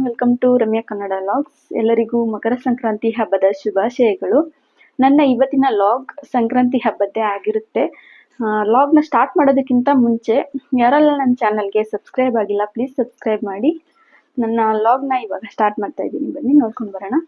Everyone welcome to Ramya Kannada vlogs ಎಲ್ಲರಿಗೂ ಮಕರ ಸಂಕ್ರಾಂತಿ ಹಬ್ಬದ ಶುಭಾಶಯಗಳು. ನನ್ನ ಇವತ್ತಿನ ಲಾಗ್ ಸಂಕ್ರಾಂತಿ ಹಬ್ಬದ್ದೇ ಆಗಿರುತ್ತೆ. ಲಾಗ್ನ ಸ್ಟಾರ್ಟ್ ಮಾಡೋದಕ್ಕಿಂತ ಮುಂಚೆ ಯಾರೆಲ್ಲ ನನ್ನ ಚಾನಲ್ಗೆ ಸಬ್ಸ್ಕ್ರೈಬ್ ಆಗಿಲ್ಲ ಪ್ಲೀಸ್ ಸಬ್ಸ್ಕ್ರೈಬ್ ಮಾಡಿ. ನನ್ನ ಲಾಗ್ನ ಇವಾಗ ಸ್ಟಾರ್ಟ್ ಮಾಡ್ತಾ ಇದ್ದೀನಿ. ಬನ್ನಿ, ನೋಡ್ಕೊಂಡು ಬರೋಣ.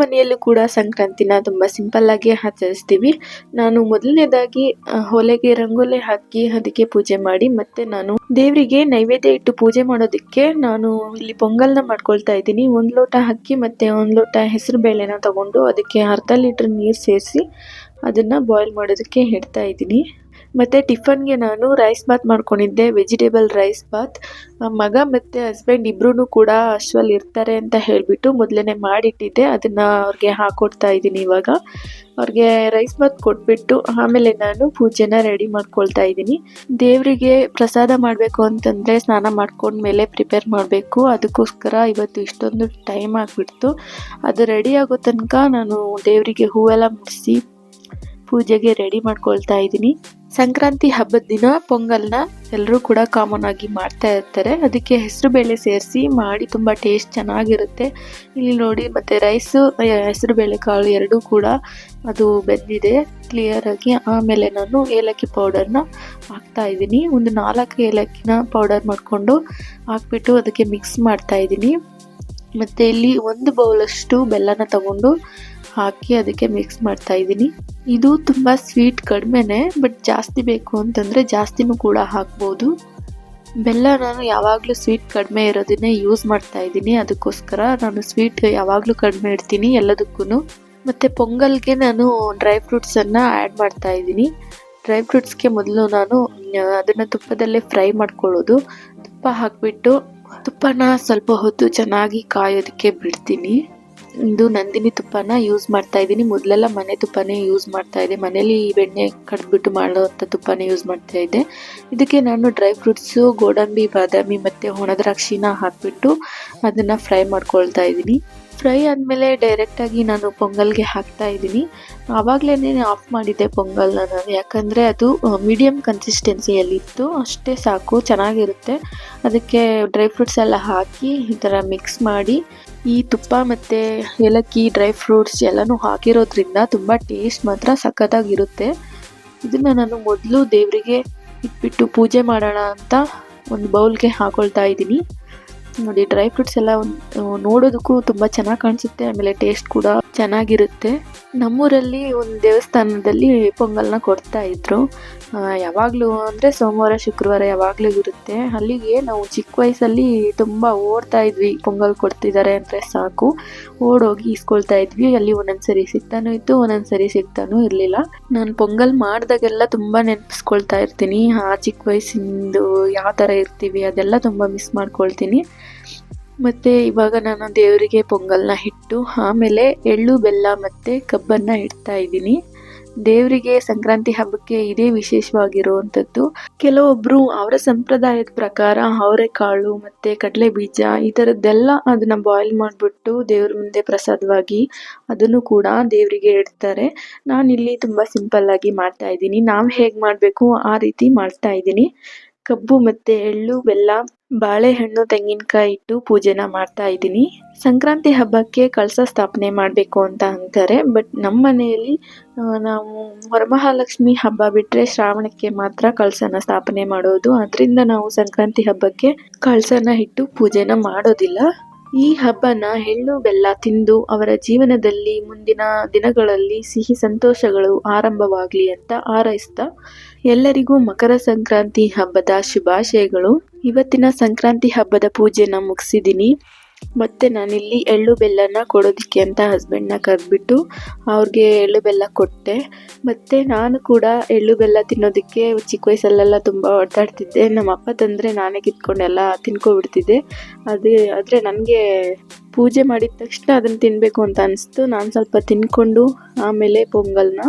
ಮನೆಯಲ್ಲೂ ಕೂಡ ಸಂಕ್ರಾಂತಿನ ತುಂಬ ಸಿಂಪಲ್ ಆಗಿ ಆಚರಿಸ್ತೀವಿ. ನಾನು ಮೊದಲನೇದಾಗಿ ಹೊಲೆಗೆ ರಂಗೋಲಿ ಹಾಕಿ ಅದಕ್ಕೆ ಪೂಜೆ ಮಾಡಿ, ಮತ್ತೆ ನಾನು ದೇವರಿಗೆ ನೈವೇದ್ಯ ಇಟ್ಟು ಪೂಜೆ ಮಾಡೋದಕ್ಕೆ ನಾನು ಇಲ್ಲಿ ಪೊಂಗಲ್ನ ಮಾಡ್ಕೊಳ್ತಾ ಇದ್ದೀನಿ. ಒಂದು ಲೋಟ ಅಕ್ಕಿ ಮತ್ತೆ ಒಂದು ಲೋಟ ಹೆಸರು ಬೇಳೆನ ತಗೊಂಡು ಅದಕ್ಕೆ ಅರ್ಧ ಲೀಟರ್ ನೀರು ಸೇರಿಸಿ ಅದನ್ನ ಬಾಯ್ಲ್ ಮಾಡೋದಕ್ಕೆ ಇಡ್ತಾ ಇದ್ದೀನಿ. ಮತ್ತೆ ಟಿಫನ್ಗೆ ನಾನು ರೈಸ್ ಬಾತ್ ಮಾಡ್ಕೊಂಡಿದ್ದೆ ವೆಜಿಟೇಬಲ್ ರೈಸ್ ಬಾತ್ ಮಗ ಮತ್ತು ಹಸ್ಬೆಂಡ್ ಇಬ್ಬರೂ ಕೂಡ ಅಶ್ವಲ್ಲಿ ಇರ್ತಾರೆ ಅಂತ ಹೇಳಿಬಿಟ್ಟು ಮೊದಲೇ ಮಾಡಿಟ್ಟಿದ್ದೆ. ಅದನ್ನು ಅವ್ರಿಗೆ ಹಾಕ್ಕೊಡ್ತಾ ಇದ್ದೀನಿ ಇವಾಗ. ಅವ್ರಿಗೆ ರೈಸ್ ಬಾತ್ ಕೊಟ್ಬಿಟ್ಟು ಆಮೇಲೆ ನಾನು ಪೂಜೆನ ರೆಡಿ ಮಾಡ್ಕೊಳ್ತಾ ಇದ್ದೀನಿ. ದೇವರಿಗೆ ಪ್ರಸಾದ ಮಾಡಬೇಕು ಅಂತಂದರೆ ಸ್ನಾನ ಮಾಡ್ಕೊಂಡ್ಮೇಲೆ ಪ್ರಿಪೇರ್ ಮಾಡಬೇಕು. ಅದಕ್ಕೋಸ್ಕರ ಇವತ್ತು ಇಷ್ಟೊಂದು ಟೈಮ್ ಆಗಿಬಿಡ್ತು. ಅದು ರೆಡಿ ಆಗೋ ತನಕ ನಾನು ದೇವರಿಗೆ ಹೂವೆಲ್ಲ ಮುಡಿಸಿ ಪೂಜೆಗೆ ರೆಡಿ ಮಾಡ್ಕೊಳ್ತಾ ಇದ್ದೀನಿ. ಸಂಕ್ರಾಂತಿ ಹಬ್ಬದ ದಿನ ಪೊಂಗಲ್ನ ಎಲ್ಲರೂ ಕೂಡ ಕಾಮನ್ ಆಗಿ ಮಾಡ್ತಾ ಇರ್ತಾರೆ. ಅದಕ್ಕೆ ಹೆಸರು ಬೇಳೆ ಸೇರಿಸಿ ಮಾಡಿ ತುಂಬ ಟೇಸ್ಟ್ ಚೆನ್ನಾಗಿರುತ್ತೆ. ಇಲ್ಲಿ ನೋಡಿ ಮತ್ತು ರೈಸು ಹೆಸರು ಬೇಳೆ ಕಾಳು ಎರಡೂ ಕೂಡ ಅದು ಬೆಂದಿದೆ. ಕ್ಲಿಯರಾಗಿ ಆಮೇಲೆ ನಾನು ಏಲಕ್ಕಿ ಪೌಡರ್ನ ಹಾಕ್ತಾ ಇದ್ದೀನಿ. ಒಂದು ನಾಲ್ಕು ಏಲಕ್ಕಿನ ಪೌಡರ್ ಮಾಡಿಕೊಂಡು ಹಾಕ್ಬಿಟ್ಟು ಅದಕ್ಕೆ ಮಿಕ್ಸ್ ಮಾಡ್ತಾ ಇದ್ದೀನಿ. ಮತ್ತು ಇಲ್ಲಿ ಒಂದು ಬೌಲಷ್ಟು ಬೆಲ್ಲನ ತಗೊಂಡು ಹಾಕಿ ಅದಕ್ಕೆ ಮಿಕ್ಸ್ ಮಾಡ್ತಾ ಇದ್ದೀನಿ. ಇದು ತುಂಬ ಸ್ವೀಟ್ ಕಡಿಮೆನೆ ಬಟ್ ಜಾಸ್ತಿ ಬೇಕು ಅಂತಂದರೆ ಜಾಸ್ತಿನೂ ಕೂಡ ಹಾಕ್ಬೋದು. ಬೆಲ್ಲ ನಾನು ಯಾವಾಗಲೂ ಸ್ವೀಟ್ ಕಡಿಮೆ ಇರೋದನ್ನೇ ಯೂಸ್ ಮಾಡ್ತಾ ಇದ್ದೀನಿ. ಅದಕ್ಕೋಸ್ಕರ ನಾನು ಸ್ವೀಟ್ ಯಾವಾಗಲೂ ಕಡಿಮೆ ಇಡ್ತೀನಿ ಎಲ್ಲದಕ್ಕೂ ಮತ್ತು ಪೊಂಗಲ್ಗೆ ನಾನು ಡ್ರೈ ಫ್ರೂಟ್ಸನ್ನು ಆ್ಯಡ್ ಮಾಡ್ತಾ ಇದ್ದೀನಿ. ಡ್ರೈ ಫ್ರೂಟ್ಸ್ಗೆ ಮೊದಲು ನಾನು ಅದನ್ನು ತುಪ್ಪದಲ್ಲೇ ಫ್ರೈ ಮಾಡ್ಕೊಳ್ಳೋದು. ತುಪ್ಪ ಹಾಕಿಬಿಟ್ಟು ತುಪ್ಪನ ಸ್ವಲ್ಪ ಹೊತ್ತು ಚೆನ್ನಾಗಿ ಕಾಯೋದಕ್ಕೆ ಬಿಡ್ತೀನಿ. ಇದು ನಂದಿನಿ ತುಪ್ಪನ ಯೂಸ್ ಮಾಡ್ತಾ ಇದ್ದೀನಿ. ಮೊದಲೆಲ್ಲ ಮನೆ ತುಪ್ಪನೇ ಯೂಸ್ ಮಾಡ್ತಾ ಇದ್ದೆ. ಮನೇಲಿ ಬೆಣ್ಣೆ ಕಡ್ಬಿಟ್ಟು ಮಾಡೋವಂಥ ತುಪ್ಪನೇ ಯೂಸ್ ಮಾಡ್ತಾ ಇದ್ದೆ. ಇದಕ್ಕೆ ನಾನು ಡ್ರೈ ಫ್ರೂಟ್ಸು ಗೋಡಂಬಿ, ಬಾದಾಮಿ ಮತ್ತು ಒಣ ದ್ರಾಕ್ಷಿನ ಹಾಕಿಬಿಟ್ಟು ಅದನ್ನು ಫ್ರೈ ಮಾಡ್ಕೊಳ್ತಾ ಇದ್ದೀನಿ. ಫ್ರೈ ಆದಮೇಲೆ ಡೈರೆಕ್ಟಾಗಿ ನಾನು ಪೊಂಗಲ್ಗೆ ಹಾಕ್ತಾ ಇದ್ದೀನಿ. ಆವಾಗಲೇ ಆಫ್ ಮಾಡಿದ್ದೆ ಪೊಂಗಲ್ನ ನಾನು. ಯಾಕಂದರೆ ಅದು ಮೀಡಿಯಮ್ ಕನ್ಸಿಸ್ಟೆನ್ಸಿಯಲ್ಲಿತ್ತು ಅಷ್ಟೇ ಸಾಕು, ಚೆನ್ನಾಗಿರುತ್ತೆ. ಅದಕ್ಕೆ ಡ್ರೈ ಫ್ರೂಟ್ಸ್ ಎಲ್ಲ ಹಾಕಿ ಈ ಥರ ಮಿಕ್ಸ್ ಮಾಡಿ ಈ ತುಪ್ಪ ಮತ್ತು ಏಲಕ್ಕಿ ಡ್ರೈ ಫ್ರೂಟ್ಸ್ ಎಲ್ಲನೂ ಹಾಕಿರೋದ್ರಿಂದ ತುಂಬ ಟೇಸ್ಟ್ ಮಾತ್ರ ಸಖತ್ತಾಗಿರುತ್ತೆ. ಇದನ್ನು ನಾನು ಮೊದಲು ದೇವರಿಗೆ ಇಟ್ಬಿಟ್ಟು ಪೂಜೆ ಮಾಡೋಣ ಅಂತ ಒಂದು ಬೌಲ್ಗೆ ಹಾಕೊಳ್ತಾ ಇದ್ದೀನಿ. ನೋಡಿ ಡ್ರೈ ಫ್ರೂಟ್ಸ್ ಎಲ್ಲ ನೋಡೋದಕ್ಕೂ ತುಂಬ ಚೆನ್ನಾಗಿ ಕಾಣಿಸುತ್ತೆ, ಆಮೇಲೆ ಟೇಸ್ಟ್ ಕೂಡ ಚೆನ್ನಾಗಿರುತ್ತೆ. ನಮ್ಮೂರಲ್ಲಿ ಒಂದು ದೇವಸ್ಥಾನದಲ್ಲಿ ಪೊಂಗಲ್ನ ಕೊಡ್ತಾ ಇದ್ರು. ಯಾವಾಗಲೂ ಅಂದರೆ ಸೋಮವಾರ, ಶುಕ್ರವಾರ ಯಾವಾಗಲೂ ಇರುತ್ತೆ. ಅಲ್ಲಿಗೆ ನಾವು ಚಿಕ್ಕ ವಯಸ್ಸಲ್ಲಿ ತುಂಬ ಓಡ್ತಾ ಇದ್ವಿ. ಪೊಂಗಲ್ ಕೊಡ್ತಿದ್ದಾರೆ ಅಂದರೆ ಸಾಕು. ಓಡೋಗಿ ಇಸ್ಕೊಳ್ತಾ ಇದ್ವಿ. ಅಲ್ಲಿ ಒಂದೊಂದ್ಸರಿ ಸಿಗ್ತಾನೂ ಇತ್ತು ಒಂದೊಂದ್ಸರಿ ಸಿಗ್ತಾನೂ ಇರಲಿಲ್ಲ. ನಾನು ಪೊಂಗಲ್ ಮಾಡಿದಾಗೆಲ್ಲ ತುಂಬ ನೆನಪಿಸ್ಕೊಳ್ತಾ ಇರ್ತೀನಿ. ಆ ಚಿಕ್ಕ ವಯಸ್ಸಿಂದು ಯಾವ ಥರ ಇರ್ತೀವಿ ಅದೆಲ್ಲ ತುಂಬ ಮಿಸ್ ಮಾಡ್ಕೊಳ್ತೀನಿ. ಮತ್ತು ಇವಾಗ ನಾನು ದೇವರಿಗೆ ಪೊಂಗಲ್ನ ಇಟ್ಟು ಆಮೇಲೆ ಎಳ್ಳು, ಬೆಲ್ಲ ಮತ್ತು ಕಬ್ಬನ್ನ ಇಡ್ತಾ ಇದ್ದೀನಿ. ದೇವರಿಗೆ ಸಂಕ್ರಾಂತಿ ಹಬ್ಬಕ್ಕೆ ಇದೇ ವಿಶೇಷವಾಗಿರುವಂಥದ್ದು. ಕೆಲವೊಬ್ರು ಅವರ ಸಂಪ್ರದಾಯದ ಪ್ರಕಾರ ಅವರೆಕಾಳು ಮತ್ತೆ ಕಡಲೆ ಬೀಜ ಈ ಥರದ್ದೆಲ್ಲ ಅದನ್ನ ಬಾಯ್ಲ್ ಮಾಡಿಬಿಟ್ಟು ದೇವ್ರ ಮುಂದೆ ಪ್ರಸಾದವಾಗಿ ಅದನ್ನು ಕೂಡ ದೇವರಿಗೆ ಇಡ್ತಾರೆ. ನಾನಿಲ್ಲಿ ತುಂಬ ಸಿಂಪಲ್ ಆಗಿ ಮಾಡ್ತಾ ಇದ್ದೀನಿ. ನಾವು ಹೇಗೆ ಮಾಡಬೇಕು ಆ ರೀತಿ ಮಾಡ್ತಾ ಇದ್ದೀನಿ. ಕಬ್ಬು ಮತ್ತೆ ಎಳ್ಳು, ಬೆಲ್ಲ, ಬಾಳೆಹಣ್ಣು, ತೆಂಗಿನಕಾಯಿ ಇಟ್ಟು ಪೂಜೆನ ಮಾಡ್ತಾ ಇದ್ದೀನಿ. ಸಂಕ್ರಾಂತಿ ಹಬ್ಬಕ್ಕೆ ಕಳಸ ಸ್ಥಾಪನೆ ಮಾಡಬೇಕು ಅಂತ ಅಂತಾರೆ. ಬಟ್ ನಮ್ಮ ಮನೆಯಲ್ಲಿ ನಾವು ವರಮಹಾಲಕ್ಷ್ಮಿ ಹಬ್ಬ ಬಿಟ್ಟರೆ ಶ್ರಾವಣಕ್ಕೆ ಮಾತ್ರ ಕಳಸನ ಸ್ಥಾಪನೆ ಮಾಡೋದು. ಅದರಿಂದ ನಾವು ಸಂಕ್ರಾಂತಿ ಹಬ್ಬಕ್ಕೆ ಕಳಸನ ಇಟ್ಟು ಪೂಜೆನ ಮಾಡೋದಿಲ್ಲ. ಈ ಹಬ್ಬನ ಎಳ್ಳು ಬೆಲ್ಲ ತಿಂದು ಅವರ ಜೀವನದಲ್ಲಿ ಮುಂದಿನ ದಿನಗಳಲ್ಲಿ ಸಿಹಿ ಸಂತೋಷಗಳು ಆರಂಭವಾಗಲಿ ಅಂತ ಹಾರೈಸ್ತಾ ಎಲ್ಲರಿಗೂ ಮಕರ ಸಂಕ್ರಾಂತಿ ಹಬ್ಬದ ಶುಭಾಶಯಗಳು. ಇವತ್ತಿನ ಸಂಕ್ರಾಂತಿ ಹಬ್ಬದ ಪೂಜೆನ ಮುಗಿಸಿದ್ದೀನಿ ಮತ್ತೆ ನಾನಿಲ್ಲಿ ಎಳ್ಳು ಬೆಲ್ಲನ ಕೊಡೋದಕ್ಕೆ ಅಂತ ಹಸ್ಬೆಂಡ್ನ ಕರೆದ್ಬಿಟ್ಟು ಅವ್ರಿಗೆ ಎಳ್ಳು ಬೆಲ್ಲ ಕೊಟ್ಟೆ. ಮತ್ತು ನಾನು ಕೂಡ ಎಳ್ಳು ಬೆಲ್ಲ ತಿನ್ನೋದಕ್ಕೆ ಚಿಕ್ಕ ವಯಸ್ಸಲ್ಲೆಲ್ಲ ತುಂಬ ಓಡಾಡ್ತಿದ್ದೆ ನಮ್ಮ ಅಪ್ಪ ತಂದರೆ ನಾನೇ ಕಿತ್ಕೊಂಡೆಲ್ಲ ತಿನ್ಕೊಬಿಡ್ತಿದ್ದೆ. ಅದೇ, ಆದರೆ ನನಗೆ ಪೂಜೆ ಮಾಡಿದ ತಕ್ಷಣ ಅದನ್ನು ತಿನ್ನಬೇಕು ಅಂತ ಅನಿಸ್ತು. ನಾನು ಸ್ವಲ್ಪ ತಿನ್ಕೊಂಡು ಆಮೇಲೆ ಪೊಂಗಲ್ನ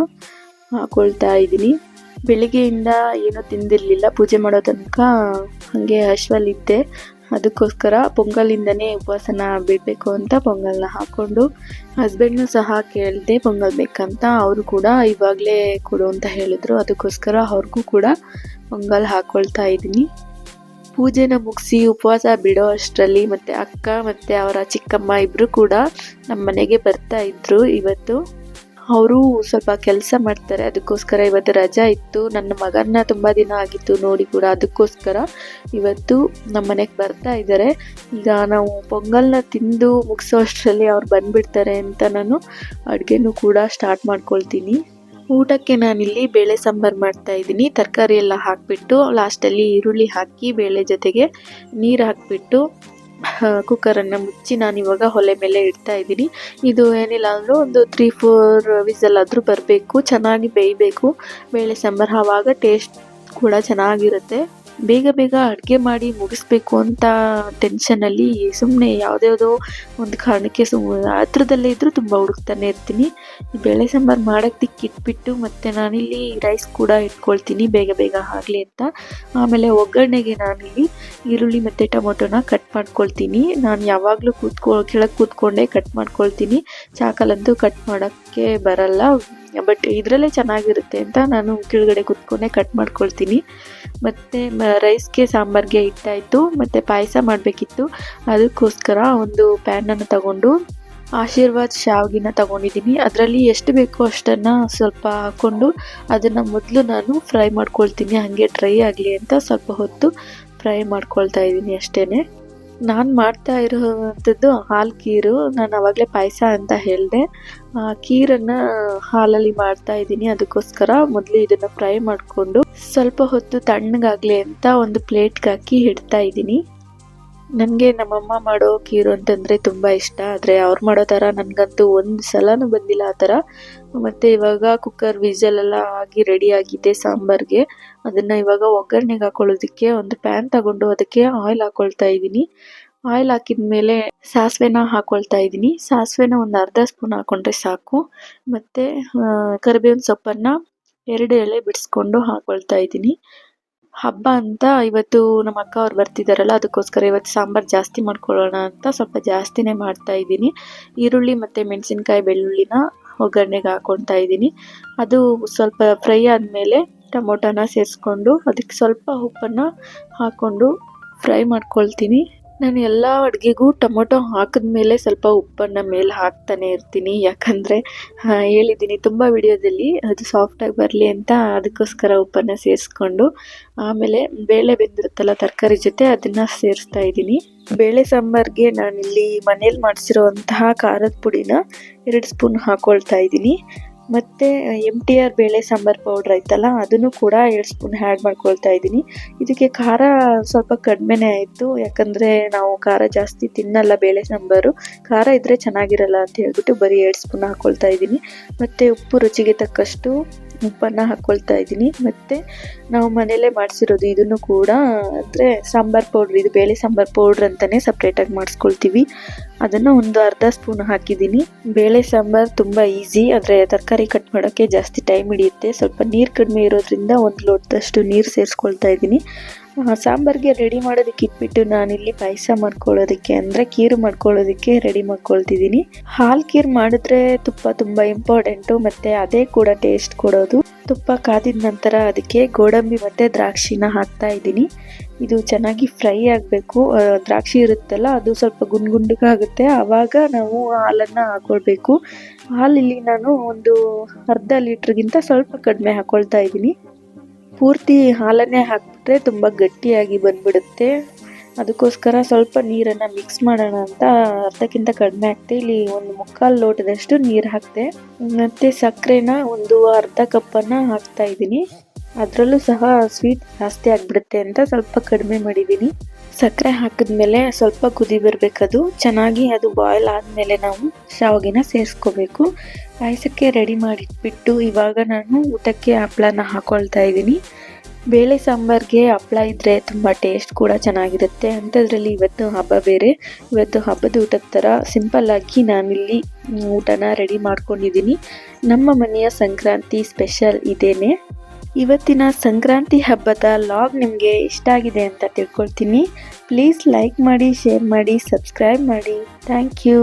ಹಾಕೊಳ್ತಾ ಇದ್ದೀನಿ. ಬೆಳಿಗ್ಗೆಯಿಂದ ಏನೂ ತಿಂದಿರಲಿಲ್ಲ. ಪೂಜೆ ಮಾಡೋ ತನಕ ಹಾಗೆ ಹಶ್ವಲ್ಲಿದ್ದೆ ಅದಕ್ಕೋಸ್ಕರ ಪೊಂಗಲಿಂದನೇ ಉಪವಾಸನ ಬಿಡಬೇಕು ಅಂತ ಪೊಂಗಲ್ನ ಹಾಕ್ಕೊಂಡು ಹಸ್ಬೆಂಡ್ನು ಸಹ ಕೇಳಿದೆ ಪೊಂಗಲ್ ಬೇಕಂತ ಅವರು ಕೂಡ ಇವಾಗಲೇ ಕೊಡು ಅಂತ ಹೇಳಿದ್ರು. ಅದಕ್ಕೋಸ್ಕರ ಅವ್ರಿಗೂ ಕೂಡ ಪೊಂಗಲ್ ಹಾಕ್ಕೊಳ್ತಾ ಇದ್ದೀನಿ. ಪೂಜೆನ ಮುಗಿಸಿ ಉಪವಾಸ ಬಿಡೋ ಅಷ್ಟರಲ್ಲಿ ಮತ್ತು ಅಕ್ಕ ಮತ್ತು ಅವರ ಚಿಕ್ಕಮ್ಮ ಇಬ್ಬರು ಕೂಡ ನಮ್ಮ ಮನೆಗೆ ಬರ್ತಾ ಇದ್ದರು ಇವತ್ತು. ಅವರು ಸ್ವಲ್ಪ ಕೆಲಸ ಮಾಡ್ತಾರೆ. ಅದಕ್ಕೋಸ್ಕರ ಇವತ್ತು ರಜಾ ಇತ್ತು. ನನ್ನ ಮಗನ ತುಂಬ ದಿನ ಆಗಿತ್ತು ನೋಡಿ ಕೂಡ. ಅದಕ್ಕೋಸ್ಕರ ಇವತ್ತು ನಮ್ಮ ಮನೆಗೆ ಬರ್ತಾ ಇದ್ದಾರೆ ಈಗ ನಾವು ಪೊಂಗಲ್ನ ತಿಂದು ಮುಗಿಸೋ ಅಷ್ಟರಲ್ಲಿ ಅವ್ರು ಬಂದುಬಿಡ್ತಾರೆ ಅಂತ ನಾನು ಅಡುಗೆನೂ ಕೂಡ ಸ್ಟಾರ್ಟ್ ಮಾಡ್ಕೊಳ್ತೀನಿ. ಊಟಕ್ಕೆ ನಾನಿಲ್ಲಿ ಬೇಳೆ ಸಾಂಬಾರು ಮಾಡ್ತಾ ಇದ್ದೀನಿ. ತರಕಾರಿ ಎಲ್ಲ ಹಾಕಿಬಿಟ್ಟು ಲಾಸ್ಟಲ್ಲಿ ಈರುಳ್ಳಿ ಹಾಕಿ, ಬೇಳೆ ಜೊತೆಗೆ ನೀರು ಹಾಕಿಬಿಟ್ಟು ಕುಕ್ಕರನ್ನು ಮುಚ್ಚಿ ನಾನು ಇವಾಗ ಒಲೆ ಮೇಲೆ ಇಡ್ತಾ ಇದ್ದೀನಿ. ಇದು ಏನಿಲ್ಲ ಅಂದರೂ ಒಂದು ತ್ರೀ ಫೋರ್ ವಿಸಲ್ ಆದರೂ ಬರಬೇಕು, ಚೆನ್ನಾಗಿ ಬೇಯಬೇಕು. ಬೇಳೆ ಸಾಂಬಾರು ಆವಾಗ ಟೇಸ್ಟ್ ಕೂಡ ಚೆನ್ನಾಗಿರುತ್ತೆ. ಬೇಗ ಬೇಗ ಅಡುಗೆ ಮಾಡಿ ಮುಗಿಸ್ಬೇಕು ಅಂತ ಟೆನ್ಷನಲ್ಲಿ ಸುಮ್ಮನೆ ಯಾವುದ್ಯಾವುದೋ ಒಂದು ಕಾರಣಕ್ಕೆ ಸುಮ್ ಹತ್ರದಲ್ಲೇ ಇದ್ದರೂ ತುಂಬ ಹುಡುಕ್ತಾನೆ ಇರ್ತೀನಿ. ಬೇಳೆ ಸಾಂಬಾರು ಮಾಡೋಕ್ಕೆ ಇಟ್ಬಿಟ್ಟು ಮತ್ತು ನಾನಿಲ್ಲಿ ರೈಸ್ ಕೂಡ ಇಟ್ಕೊಳ್ತೀನಿ ಬೇಗ ಬೇಗ ಆಗಲಿ ಅಂತ. ಆಮೇಲೆ ಒಗ್ಗರಣೆಗೆ ನಾನಿಲ್ಲಿ ಈರುಳ್ಳಿ ಮತ್ತು ಟೊಮೊಟೊನ ಕಟ್ ಮಾಡ್ಕೊಳ್ತೀನಿ. ನಾನು ಯಾವಾಗಲೂ ಕೂತ್ಕೊ, ಕೆಳಗೆ ಕೂತ್ಕೊಂಡೇ ಕಟ್ ಮಾಡ್ಕೊಳ್ತೀನಿ. ಚಾಕಲಂತೂ ಕಟ್ ಮಾಡೋಕ್ಕೆ ಬರಲ್ಲ. ಬಟ್ ಇದರಲ್ಲೇ ಚೆನ್ನಾಗಿರುತ್ತೆ ಅಂತ ನಾನು ಕೆಳಗಡೆ ಕೂತ್ಕೊಂಡೇ ಕಟ್ ಮಾಡ್ಕೊಳ್ತೀನಿ. ಮತ್ತು ರೈಸ್ಗೆ ಸಾಂಬಾರಿಗೆ ಇಟ್ಟಾಯಿತು ಮತ್ತು ಪಾಯಸ ಮಾಡಬೇಕಿತ್ತು. ಅದಕ್ಕೋಸ್ಕರ ಒಂದು ಪ್ಯಾನನ್ನು ತಗೊಂಡು, ಆಶೀರ್ವಾದ್ ಶಾವ್ಗಿನ ತಗೊಂಡಿದ್ದೀನಿ. ಅದರಲ್ಲಿ ಎಷ್ಟು ಬೇಕೋ ಅಷ್ಟನ್ನು ಸ್ವಲ್ಪ ಹಾಕ್ಕೊಂಡು, ಅದನ್ನು ಮೊದಲು ನಾನು ಫ್ರೈ ಮಾಡ್ಕೊಳ್ತೀನಿ. ಹಾಗೆ ಡ್ರೈ ಆಗಲಿ ಅಂತ ಸ್ವಲ್ಪ ಹೊತ್ತು ಫ್ರೈ ಮಾಡ್ಕೊಳ್ತಾ ಇದ್ದೀನಿ ಅಷ್ಟೇ ನಾನು ಮಾಡ್ತಾ ಇರೋವಂಥದ್ದು ಹಾಲು ಖೀರು ನಾನು ಆವಾಗಲೇ ಪಾಯಸ ಅಂತ ಹೇಳಿದೆ. ಖೀರನ್ನು ಹಾಲಲ್ಲಿ ಮಾಡ್ತಾ ಇದ್ದೀನಿ ಅದಕ್ಕೋಸ್ಕರ. ಮೊದಲು ಇದನ್ನು ಫ್ರೈ ಮಾಡಿಕೊಂಡು ಸ್ವಲ್ಪ ಹೊತ್ತು ತಣ್ಣಗಾಗಲಿ ಅಂತ ಒಂದು ಪ್ಲೇಟ್ಗೆ ಹಾಕಿ ಇಡ್ತಾ ಇದ್ದೀನಿ. ನನಗೆ ನಮ್ಮಮ್ಮ ಮಾಡೋ ಖೀರು ಅಂತಂದರೆ ತುಂಬ ಇಷ್ಟ. ಆದರೆ ಅವ್ರು ಮಾಡೋ ಥರ ನನಗಂತೂ ಒಂದು ಸಲನೂ ಬಂದಿಲ್ಲ ಆ ಥರ. ಮತ್ತು ಇವಾಗ ಕುಕ್ಕರ್ ವಿಸಲೆಲ್ಲ ಆಗಿ ರೆಡಿ ಆಗಿದೆ ಸಾಂಬಾರಿಗೆ. ಅದನ್ನು ಇವಾಗ ಒಗ್ಗರಣೆಗೆ ಹಾಕೊಳ್ಳೋದಕ್ಕೆ ಒಂದು ಪ್ಯಾನ್ ತಗೊಂಡು ಅದಕ್ಕೆ ಆಯಿಲ್ ಹಾಕೊಳ್ತಾ ಇದ್ದೀನಿ. ಆಯಿಲ್ ಹಾಕಿದ ಮೇಲೆ ಸಾಸಿವೆನ ಹಾಕ್ಕೊಳ್ತಾ ಇದ್ದೀನಿ. ಸಾಸಿವೆನ ಒಂದು ಅರ್ಧ ಸ್ಪೂನ್ ಹಾಕೊಂಡ್ರೆ ಸಾಕು. ಮತ್ತು ಕರಿಬೇವಿನ ಸೊಪ್ಪನ್ನು ಎರಡು ಎಳೆ ಬಿಡಿಸ್ಕೊಂಡು ಹಾಕ್ಕೊಳ್ತಾ ಇದ್ದೀನಿ. ಹಬ್ಬ ಅಂತ ಇವತ್ತು ನಮ್ಮ ಅಕ್ಕ ಅವ್ರು ಬರ್ತಿದ್ದಾರಲ್ಲ ಅದಕ್ಕೋಸ್ಕರ ಇವತ್ತು ಸಾಂಬಾರು ಜಾಸ್ತಿ ಮಾಡ್ಕೊಳ್ಳೋಣ ಅಂತ ಸ್ವಲ್ಪ ಜಾಸ್ತಿನೇ ಮಾಡ್ತಾ ಇದ್ದೀನಿ. ಈರುಳ್ಳಿ ಮತ್ತು ಮೆಣಸಿನ್ಕಾಯಿ ಬೆಳ್ಳುಳ್ಳಿನ ಒಗ್ಗರಣೆಗೆ ಹಾಕ್ಕೊಳ್ತಾ ಇದ್ದೀನಿ. ಅದು ಸ್ವಲ್ಪ ಫ್ರೈ ಆದಮೇಲೆ ಟೊಮೊಟೊನ ಸೇರಿಸ್ಕೊಂಡು ಅದಕ್ಕೆ ಸ್ವಲ್ಪ ಉಪ್ಪನ್ನು ಹಾಕ್ಕೊಂಡು ಫ್ರೈ ಮಾಡ್ಕೊಳ್ತೀನಿ. ನಾನು ಎಲ್ಲ ಅಡುಗೆಗೂ ಟೊಮೊಟೊ ಹಾಕಿದ್ಮೇಲೆ ಸ್ವಲ್ಪ ಉಪ್ಪನ್ನು ಮೇಲೆ ಹಾಕ್ತಾನೆ ಇರ್ತೀನಿ. ಯಾಕಂದರೆ ಹೇಳಿದ್ದೀನಿ ತುಂಬ ವಿಡಿಯೋದಲ್ಲಿ ಅದು ಸಾಫ್ಟಾಗಿ ಬರಲಿ ಅಂತ ಅದಕ್ಕೋಸ್ಕರ ಉಪ್ಪನ್ನು ಸೇರಿಸ್ಕೊಂಡು ಆಮೇಲೆ ಬೇಳೆ ಬೆಂದಿರುತ್ತಲ್ಲ ತರಕಾರಿ ಜೊತೆ ಅದನ್ನು ಸೇರಿಸ್ತಾ ಇದ್ದೀನಿ. ಬೇಳೆ ಸಾಂಬಾರಿಗೆ ನಾನಿಲ್ಲಿ ಮನೇಲಿ ಮಾಡಿಸಿರುವಂತಹ ಖಾರದ ಪುಡಿನ ಎರಡು ಸ್ಪೂನ್ ಹಾಕ್ಕೊಳ್ತಾ ಇದ್ದೀನಿ. ಮತ್ತು ಎಂ ಟಿ ಆರ್ ಬೇಳೆ ಸಾಂಬಾರು ಪೌಡ್ರ್ ಐತಲ್ಲ ಅದನ್ನು ಕೂಡ ಎರಡು ಸ್ಪೂನ್ ಆ್ಯಡ್ ಮಾಡ್ಕೊಳ್ತಾ ಇದ್ದೀನಿ. ಇದಕ್ಕೆ ಖಾರ ಸ್ವಲ್ಪ ಕಡಿಮೆನೇ ಆಯಿತು. ಯಾಕಂದರೆ ನಾವು ಖಾರ ಜಾಸ್ತಿ ತಿನ್ನಲ್ಲ ಬೇಳೆ ಸಾಂಬಾರು. ಖಾರ ಇದ್ದರೆ ಚೆನ್ನಾಗಿರಲ್ಲ ಅಂತ ಹೇಳ್ಬಿಟ್ಟು ಬರೀ ಎರಡು ಸ್ಪೂನ್ ಹಾಕ್ಕೊಳ್ತಾ ಇದ್ದೀನಿ. ಮತ್ತು ಉಪ್ಪು ರುಚಿಗೆ ತಕ್ಕಷ್ಟು ಉಪ್ಪನ್ನು ಹಾಕ್ಕೊಳ್ತಾ ಇದ್ದೀನಿ. ಮತ್ತು ನಾವು ಮನೆಯಲ್ಲೇ ಮಾಡಿಸಿರೋದು ಇದನ್ನು ಕೂಡ ಅಂದರೆ ಸಾಂಬಾರು ಪೌಡ್ರ್, ಇದು ಬೇಳೆ ಸಾಂಬಾರು ಪೌಡ್ರ್ ಅಂತಲೇ ಸಪ್ರೇಟಾಗಿ ಮಾಡಿಸ್ಕೊಳ್ತೀವಿ. ಅದನ್ನು ಒಂದು ಅರ್ಧ ಸ್ಪೂನ್ ಹಾಕಿದ್ದೀನಿ. ಬೇಳೆ ಸಾಂಬಾರು ತುಂಬ ಈಸಿ ಆದರೆ ತರಕಾರಿ ಕಟ್ ಮಾಡೋಕ್ಕೆ ಜಾಸ್ತಿ ಟೈಮ್ ಹಿಡಿಯುತ್ತೆ. ಸ್ವಲ್ಪ ನೀರು ಕಡಿಮೆ ಇರೋದ್ರಿಂದ ಒಂದು ಲೋಟದಷ್ಟು ನೀರು ಸೇರಿಸ್ಕೊಳ್ತಾ ಇದ್ದೀನಿ. ಸಾಂಬಾರ್ಗೆ ರೆಡಿ ಮಾಡೋದಕ್ಕೆ ಇಟ್ಬಿಟ್ಟು ನಾನಿಲ್ಲಿ ಪಾಯಸ ಮಾಡ್ಕೊಳ್ಳೋದಕ್ಕೆ ಅಂದರೆ ಕೀರು ಮಾಡ್ಕೊಳ್ಳೋದಕ್ಕೆ ರೆಡಿ ಮಾಡ್ಕೊಳ್ತಿದ್ದೀನಿ. ಹಾಲು ಖೀರು ಮಾಡಿದ್ರೆ ತುಪ್ಪ ತುಂಬ ಇಂಪಾರ್ಟೆಂಟು ಮತ್ತು ಅದೇ ಕೂಡ ಟೇಸ್ಟ್ ಕೊಡೋದು. ತುಪ್ಪ ಕಾದಿದ ನಂತರ ಅದಕ್ಕೆ ಗೋಡಂಬಿ ಮತ್ತು ದ್ರಾಕ್ಷಿನ ಹಾಕ್ತಾ ಇದ್ದೀನಿ. ಇದು ಚೆನ್ನಾಗಿ ಫ್ರೈ ಆಗಬೇಕು. ದ್ರಾಕ್ಷಿ ಇರುತ್ತಲ್ಲ, ಅದು ಸ್ವಲ್ಪ ಗುಂಡ್ ಗುಂಡಗಾಗುತ್ತೆ ಆವಾಗ ನಾವು ಹಾಲನ್ನು ಹಾಕೊಳ್ಬೇಕು. ಹಾಲಿಲ್ಲಿ ನಾನು ಒಂದು ಅರ್ಧ ಲೀಟ್ರಿಗಿಂತ ಸ್ವಲ್ಪ ಕಡಿಮೆ ಹಾಕ್ಕೊಳ್ತಾ ಇದ್ದೀನಿ. ಪೂರ್ತಿ ಹಾಲನ್ನೇ ಹಾಕ್ಬಿಟ್ರೆ ತುಂಬ ಗಟ್ಟಿಯಾಗಿ ಬಂದ್ಬಿಡುತ್ತೆ. ಅದಕ್ಕೋಸ್ಕರ ಸ್ವಲ್ಪ ನೀರನ್ನು ಮಿಕ್ಸ್ ಮಾಡೋಣ ಅಂತ ಅರ್ಧಕ್ಕಿಂತ ಕಡಿಮೆ ಹಾಕ್ತೆ ಇಲ್ಲಿ ಒಂದು ಮುಕ್ಕಾಲು ಲೋಟದಷ್ಟು ನೀರು ಹಾಕ್ತೆ. ಮತ್ತು ಸಕ್ಕರೆನ ಒಂದು ಅರ್ಧ ಕಪ್ಪನ್ನು ಹಾಕ್ತಾ ಇದ್ದೀನಿ. ಅದರಲ್ಲೂ ಸಹ ಸ್ವೀಟ್ ಜಾಸ್ತಿ ಆಗಿಬಿಡುತ್ತೆ ಅಂತ ಸ್ವಲ್ಪ ಕಡಿಮೆ ಮಾಡಿದ್ದೀನಿ. ಸಕ್ಕರೆ ಹಾಕಿದ್ಮೇಲೆ ಸ್ವಲ್ಪ ಕುದಿ ಬರಬೇಕದು. ಚೆನ್ನಾಗಿ ಅದು ಬಾಯ್ಲ್ ಆದಮೇಲೆ ನಾವು ಶಾವಿಗೆನ ಸೇರಿಸ್ಕೋಬೇಕು. ಪಾಯಸಕ್ಕೆ ರೆಡಿ ಮಾಡಿಟ್ಬಿಟ್ಟು ಇವಾಗ ನಾನು ಊಟಕ್ಕೆ ಹಪ್ಪಳನ ಹಾಕ್ಕೊಳ್ತಾ ಇದ್ದೀನಿ. ಬೇಳೆ ಸಾಂಬಾರ್ಗೆ ಹಪ್ಪಳ ಇದ್ದರೆ ತುಂಬ ಟೇಸ್ಟ್ ಕೂಡ ಚೆನ್ನಾಗಿರುತ್ತೆ. ಅಂಥದ್ರಲ್ಲಿ ಇವತ್ತು ಹಬ್ಬ ಬೇರೆ. ಇವತ್ತು ಹಬ್ಬದ ಊಟದ ಥರ ಸಿಂಪಲ್ಲಾಗಿ ನಾನಿಲ್ಲಿ ಊಟನ ರೆಡಿ ಮಾಡ್ಕೊಂಡಿದ್ದೀನಿ. ನಮ್ಮ ಮನೆಯ ಸಂಕ್ರಾಂತಿ ಸ್ಪೆಷಲ್ ಇದೇನೆ. ಇವತ್ತಿನ ಸಂಕ್ರಾಂತಿ ಹಬ್ಬದ ಲಾಗ್ ನಿಮಗೆ ಇಷ್ಟ ಆಗಿದೆ ಅಂತ ತಿಳ್ಕೊಳ್ತೀನಿ. ಪ್ಲೀಸ್ ಲೈಕ್ ಮಾಡಿ ಶೇರ್ ಮಾಡಿ ಸಬ್ಸ್ಕ್ರೈಬ್ ಮಾಡಿ. Thank you